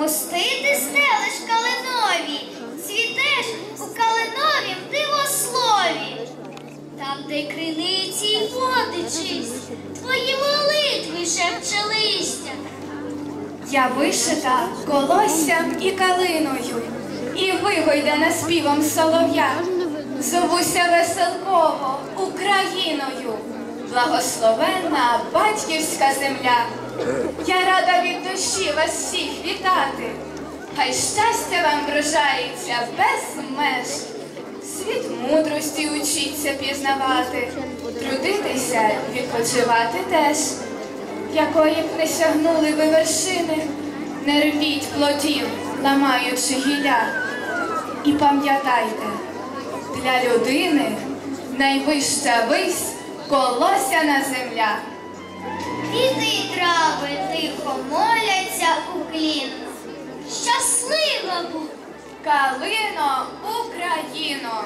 Мости ти стелиш калинові, цвітеш у калиновім дивослові. Там, де криниці й води чисті, твої молитви шепче листя. Я вишита колоссям і калиною, і вигойдана співом солов'я. Зовуся веселково Україною, благословенна батьківська земля. Я душі вас всіх вітати. Хай щастя вам вражається без меж. Світ мудрості учіться пізнавати, трудитися, відпочивати теж. Якої б не сягнули ви вершини, не рвіть плодів, ламаючи гілля. І пам'ятайте, для людини найвища вись колосяна земля. Квіти й трави тихо моляться у клін. Щаслива будь! Калино, Україно!